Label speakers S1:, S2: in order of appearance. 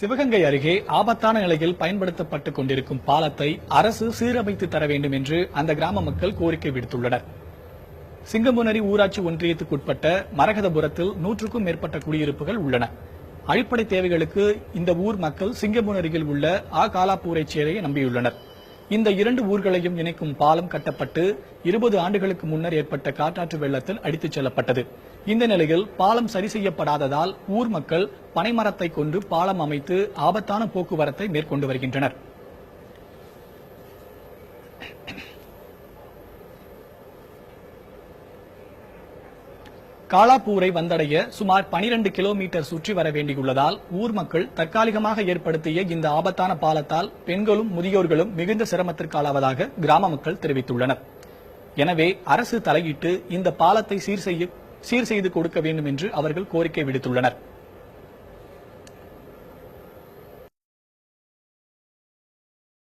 S1: சிவகங்கை அருகே ஆபத்தான நிலையில் பயன்படுத்தப்பட்டுக் கொண்டிருக்கும் பாலத்தை அரசு சீரமைத்து தர வேண்டும் என்று அந்த கிராம மக்கள் கோரிக்கை விடுத்துள்ளனர். சிங்கம்புனரி ஊராட்சி ஒன்றியத்துக்குட்பட்ட மரகதபுரத்தில் நூற்றுக்கும் மேற்பட்ட குடியிருப்புகள் உள்ளன. அடிப்படை தேவைகளுக்கு இந்த ஊர் மக்கள் சிங்கம்புனரியில் உள்ள ஆ. காலாப்பூரைச் சேரையை நம்பியுள்ளனர். இந்த இரண்டு ஊர்களையும் இணைக்கும் பாலம் கட்டப்பட்டு இருபது ஆண்டுகளுக்கு முன்னர் ஏற்பட்ட காட்டாற்று வெள்ளத்தில் அடித்துச் செல்லப்பட்டது. இந்த நிலையில் பாலம் சரி செய்யப்படாததால் ஊர் மக்கள் பனைமரத்தை கொண்டு பாலம் அமைத்து ஆபத்தான போக்குவரத்தை மேற்கொண்டு வருகின்றனர். காலாப்பூரை வந்தடைய சுமார் 12 கிலோமீட்டர் சுற்றி வர வேண்டியுள்ளதால் ஊர் மக்கள் தற்காலிகமாக ஏற்படுத்திய இந்த ஆபத்தான பாலத்தால் பெண்களும் முதியோர்களும் மிகுந்த சிரமத்திற்கு ஆளாவதாக கிராம மக்கள் தெரிவித்துள்ளனர். எனவே அரசு தலையிட்டு இந்த பாலத்தை சீர் செய்ய சீர் செய்து கொடுக்க வேண்டும் என்று அவர்கள் கோரிக்கை விடுத்துள்ளனர்.